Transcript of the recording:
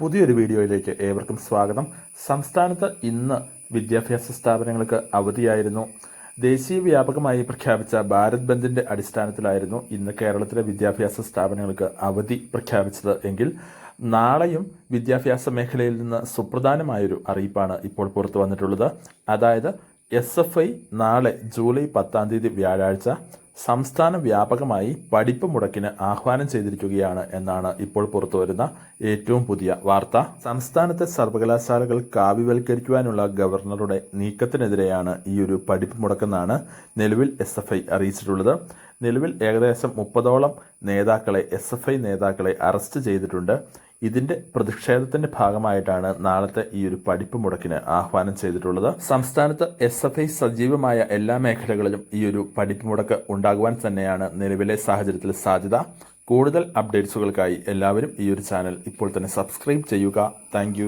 പുതിയൊരു വീഡിയോയിലേക്ക് ഏവർക്കും സ്വാഗതം. സംസ്ഥാനത്ത് ഇന്ന് വിദ്യാഭ്യാസ സ്ഥാപനങ്ങൾക്ക് അവധിയായിരുന്നു. ദേശീയ വ്യാപകമായി പ്രഖ്യാപിച്ച ഭാരത് ബന്ദിന്റെ അടിസ്ഥാനത്തിലായിരുന്നു ഇന്ന് കേരളത്തിലെ വിദ്യാഭ്യാസ സ്ഥാപനങ്ങൾക്ക് അവധി പ്രഖ്യാപിച്ചത് എങ്കിൽ നാളെയും വിദ്യാഭ്യാസ മേഖലയിൽ നിന്ന് സുപ്രധാനമായൊരു അറിയിപ്പാണ് ഇപ്പോൾ പുറത്തു വന്നിട്ടുള്ളത്. അതായത് എസ് എഫ് ഐ നാളെ ജൂലൈ പത്താം തീയതി വ്യാഴാഴ്ച സംസ്ഥാന വ്യാപകമായി പഠിപ്പ് മുടക്കിന് ആഹ്വാനം ചെയ്തിരിക്കുകയാണ് എന്നാണ് ഇപ്പോൾ പുറത്തുവരുന്ന ഏറ്റവും പുതിയ വാർത്ത. സംസ്ഥാനത്തെ സർവകലാശാലകൾ കാവ്യവൽക്കരിക്കുവാനുള്ള ഗവർണറുടെ നീക്കത്തിനെതിരെയാണ് ഈ ഒരു പഠിപ്പ് മുടക്കെന്നാണ് നിലവിൽ എസ് എഫ് ഐ അറിയിച്ചിട്ടുള്ളത്. നിലവിൽ ഏകദേശം മുപ്പതോളം നേതാക്കളെ എസ് എഫ് ഐ നേതാക്കളെ അറസ്റ്റ് ചെയ്തിട്ടുണ്ട്. ഇതിന്റെ പ്രതിഷേധത്തിന്റെ ഭാഗമായിട്ടാണ് നാളത്തെ ഈ ഒരു പഠിപ്പ് മുടക്കിന് ആഹ്വാനം ചെയ്തിട്ടുള്ളത്. സംസ്ഥാനത്ത് എസ് എഫ് ഐ സജീവമായ എല്ലാ മേഖലകളിലും ഈ ഒരു പഠിപ്പ് മുടക്ക് ഉണ്ടാകുവാൻ തന്നെയാണ് നിലവിലെ സാഹചര്യത്തിൽ സാധ്യത. കൂടുതൽ അപ്ഡേറ്റ്സുകൾക്കായി എല്ലാവരും ഈ ഒരു ചാനൽ ഇപ്പോൾ തന്നെ സബ്സ്ക്രൈബ് ചെയ്യുക. താങ്ക്